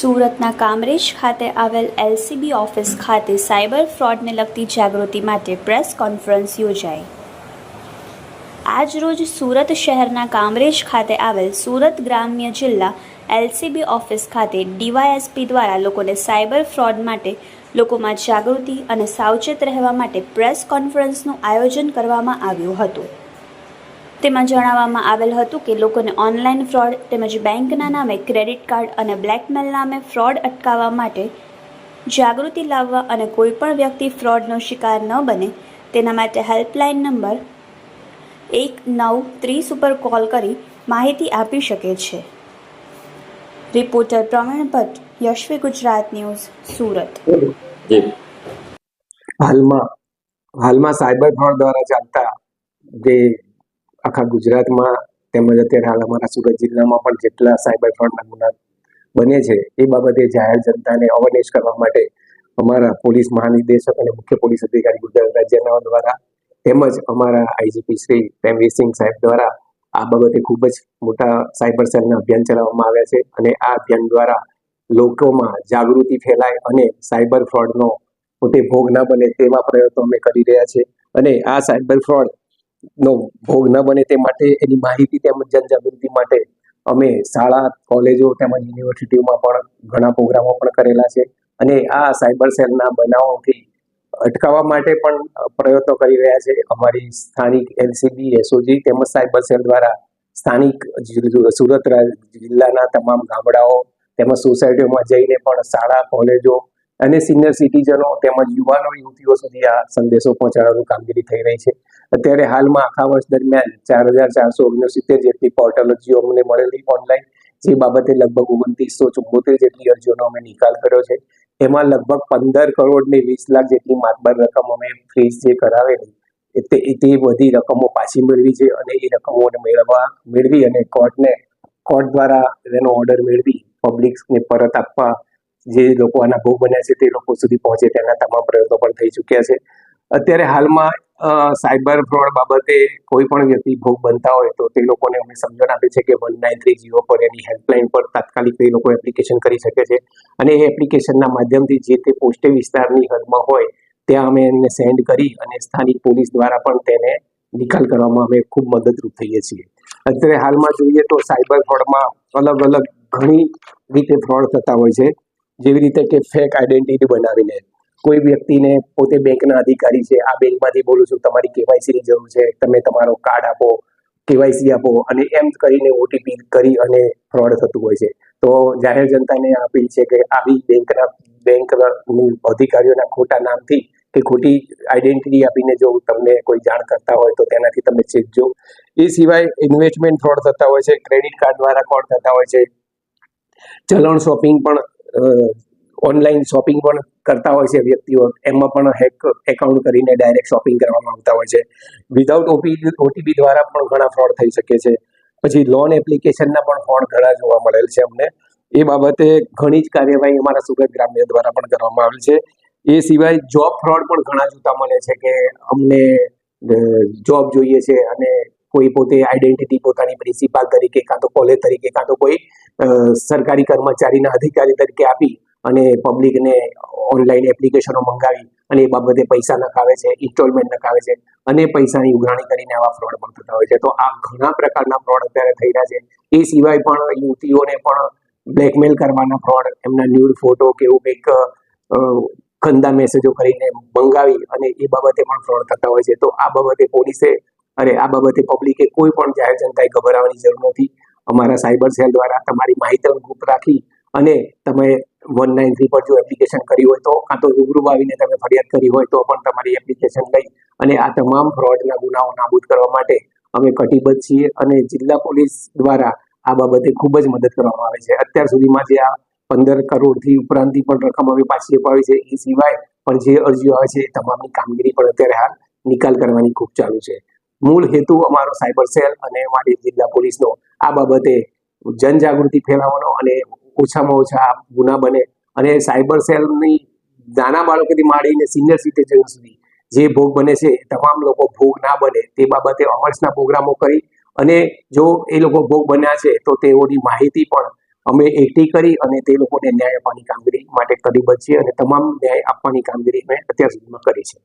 સુરતના કામરેજ ખાતે આવેલ એલસીબી ઓફિસ ખાતે સાયબર ફ્રોડને લગતી જાગૃતિ માટે પ્રેસ કોન્ફરન્સ યોજાઈ. આજરોજ સુરત શહેરના કામરેજ ખાતે આવેલ સુરત ગ્રામ્ય જિલ્લા એલસીબી ઓફિસ ખાતે ડીવાયએસપી દ્વારા લોકોને સાયબર ફ્રોડ માટે લોકોમાં જાગૃતિ અને સાવચેત રહેવા માટે પ્રેસ કોન્ફરન્સનું આયોજન કરવામાં આવ્યું હતું. તેમાં જણાવવામાં આવેલ હતું કે લોકોને ઓનલાઈન ફ્રોડ તેમજ બેંકના નામે ક્રેડિટ કાર્ડ અને બ્લેકમેલ નામે ફ્રોડ અટકાવવા માટે જાગૃતિ લાવવા અને કોઈપણ વ્યક્તિ ફ્રોડનો શિકાર ન બને તેના માટે હેલ્પલાઇન નંબર એક નવ ત્રીસ ઉપર કોલ કરી માહિતી આપી શકે છે. Reporter Praveen Bhatt Yashvi Gujarat news Surat. હાલમાં હાલમાં સાયબર ફ્રોડ દ્વારા ચાલતા જે આખા ગુજરાતમાં તેમજ અત્યારે હાલ અમારા સુરત જિલ્લામાં પણ જેટલા સાયબર ફ્રોડના ગુના બને છે, એ બાબતે જાહેર જનતાને અવેરનેસ કરવા માટે અમારા પોલીસ મહાનિદેશક અને મુખ્ય પોલીસ અધિકારી ગુજરાત રાજ્યના દ્વારા તેમજ અમારા આઈજીપી શ્રી પ્રેમવીરસિંહ સાહેબ દ્વારા આ બાબતે ખૂબ જ મોટા સાયબર સેલના અભિયાન ચલાવવામાં આવ્યા છે અને આ અભિયાન દ્વારા લોકોમાં જાગૃતિ ફેલાય અને સાયબર ફ્રોડનો પોતે ભોગ ના બને તેવા પ્રયત્નો અમે કરી રહ્યા છે અને આ સાયબર ફ્રોડ નો ભોગ ન બને તે માટે એની માહિતી તેમજ જનજાગૃતિ માટે અમે શાળા, કોલેજો તેમજ યુનિવર્સિટીઓમાં પણ ઘણા પ્રોગ્રામો પણ કરેલા છે. અને આ સાયબર સેલના બનાવોથી અટકાવવા માટે પણ પ્રયત્નો કરી રહ્યા છે. અમારી સ્થાનિક એલસીબી, એસઓજી તેમજ સાયબર સેલ દ્વારા સ્થાનિક સુરત જિલ્લાના તમામ ગામડાઓ તેમજ સોસાયટીઓમાં જઈને પણ શાળા, કોલેજો અને સિનિયર સિટીઝનો તેમજ યુવાનો, યુવતીઓ સુધી આ સંદેશો પહોંચાડવાની કામગીરી થઈ રહી છે. અત્યારે હાલમાં આખા વર્ષ દરમિયાન ચાર હજાર ચારસો ઓગણસિત્તેર જેટલી પોર્ટલો જીઓ અમને મળેલી ઓનલાઈન જે બાબતે લગભગ ઓગણત્રીસો ચુમ્મોતેર જેટલી અરજીઓનો અમે નિકાલ કર્યો છે. એમાં લગભગ પંદર કરોડ ને વીસ લાખ જેટલી માતબર રકમ અમે ફીસ જે કરાવેલી, તે તે બધી રકમો પાછી મેળવી છે અને એ રકમોને મેળવવા, મેળવી અને કોર્ટને, કોર્ટ દ્વારા એનો ઓર્ડર મેળવી પબ્લિકને પરત આપવા, જે લોકો આના ભોગ બન્યા છે તે લોકો સુધી પહોંચે તેના તમામ પ્રયત્નો પણ થઈ ચૂક્યા છે. અત્યારે હાલમાં સાયબર ફ્રોડ બાબતે કોઈ પણ વ્યક્તિ ભોગ બનતા હોય તો તે લોકોને અમે સમજણ આપે છે કે વન નાઇન થ્રી જીરો પર એની હેલ્પલાઇન પર તાત્કાલિક એ લોકો એપ્લિકેશન કરી શકે છે. અને એ એપ્લિકેશનના માધ્યમથી જે તે પોસ્ટે વિસ્તારની હદમાં હોય, ત્યાં અમે એમને સેન્ડ કરી અને સ્થાનિક પોલીસ દ્વારા પણ તેને નિકાલ કરવામાં અમે ખૂબ મદદરૂપ થઈએ છીએ. અત્યારે હાલમાં જોઈએ તો સાયબર ફ્રોડમાં અલગ અલગ ઘણી રીતે ફ્રોડ થતા હોય છે. જેવી રીતે કે ફેક આઈડેન્ટિટી બનાવીને કોઈ વ્યક્તિને પોતે બેંકના અધિકારી છે, આ બેંકમાંથી બોલું છું, તમારી કેવાયસીની જરૂર છે, તમે તમારો કાર્ડ આપો, કેવાયસી આપો અને એમ કરીને ઓટીપી કરી અને ફ્રોડ થતું હોય છે. તો જાહેર જનતાને અપીલ છે કે આવી બેંકના બેંકના અધિકારીઓના ખોટા નામથી કે ખોટી આઈડેન્ટિટી આપીને જો તમને કોઈ જાણ કરતા હોય તો તેનાથી તમે ચેકજો એ સિવાય ઇન્વેસ્ટમેન્ટ ફ્રોડ થતા હોય છે, ક્રેડિટ કાર્ડ દ્વારા ફ્રોડ થતા હોય છે. ચલણ શોપિંગ પણ ઓનલાઈન શોપિંગ પણ કરતા હોય છે વ્યક્તિઓ. એમાં પણ હેક એકાઉન્ટ કરીને ડાયરેક્ટ શોપિંગ કરવામાં આવતા હોય છે. વિધાઉટ ઓપી ઓટીપી દ્વારા પણ ઘણા ફ્રોડ થઈ શકે છે. પછી લોન એપ્લિકેશનના પણ ફ્રોડ ઘણા જોવા મળેલ છે અમને. એ બાબતે ઘણી જ કાર્યવાહી અમારા સુરત ગ્રામ્ય દ્વારા પણ કરવામાં આવેલ છે. એ સિવાય જોબ ફ્રોડ પણ ઘણા જોતા મળે છે કે અમને જોબ જોઈએ છે અને કોઈ પોતે આઈડેન્ટિટી પોતાની પ્રિન્સિપાલ તરીકે કાં તો કોલેજ તરીકે કાં તો કોઈ સરકારી કર્મચારીના અધિકારી તરીકે આપી અને પબ્લિકને ઓનલાઈન એપ્લિકેશનો મંગાવી અને એ બાબતે પૈસા નખાવે છે ઇન્સ્ટોલમેન્ટ નખાવે છે અને પૈસાની ઉઘરાણી કરીને આવા ફ્રોડ પણ થતા હોય છે. તો આ ઘણા પ્રકારના ફ્રોડ અત્યારે થઈ રહ્યા છે. એ સિવાય પણ યુવતીઓને પણ બ્લેકમેલ કરવાના ફ્રોડ એમના ન્યૂડ ફોટો કે એવું કંઈક ગંદા મેસેજો કરીને મંગાવી અને એ બાબતે પણ ફ્રોડ થતા હોય છે. તો આ બાબતે પોલીસે અરે આ બાબતે પબ્લિકે કોઈ પણ જાહેર જનતાએ ગભરાવાની જરૂર નથી. અમારા સાયબર સેલ દ્વારા તમારી માહિતી ગુપ્ત રાખી અને તમે વન નાઇન થ્રી પર જો એપ્લિકેશન કરી હોય તો, કાં તો રૂબરૂ આવીને તમે ફરિયાદ કરી હોય તો પણ તમારી એપ્લિકેશન લઈ અને આ તમામ ફ્રોડના ગુનાઓ નાબૂદ કરવા માટે અમે કટિબદ્ધ છીએ અને જિલ્લા પોલીસ દ્વારા આ બાબતે ખૂબ જ મદદ કરવામાં આવે છે. અત્યાર સુધીમાં જે આ પંદર કરોડથી ઉપરાંતની પણ રકમ અમે પાછી અપાવી છે. એ સિવાય પણ જે અરજીઓ આવે છે એ તમામની કામગીરી પણ અત્યારે હાલ નિકાલ કરવાની ખૂબ ચાલુ છે. મૂળ હેતુ અમારો સાયબર સેલ અને અમારી જિલ્લા પોલીસનો આ બાબતે જનજાગૃતિ ફેલાવવાનો અને ઓછામાં ઓછા ગુના બને. અને સાયબર સેલની નાના બાળકોથી માંડીને સિનિયર સિટીઝન સુધી જે ભોગ બને છે તમામ લોકો ભોગ ના બને. તે બાબતે અવર્સના પ્રોગ્રામો કરી અને જો એ લોકો ભોગ બન્યા છે, તો તેઓની માહિતી પણ અમે એકઠી કરી અને તે લોકોને ન્યાય આપવાની કામગીરી માટે કટિબદ્ધ છીએ અને તમામ ન્યાય આપવાની કામગીરી મેં અત્યાર સુધીમાં કરી છે.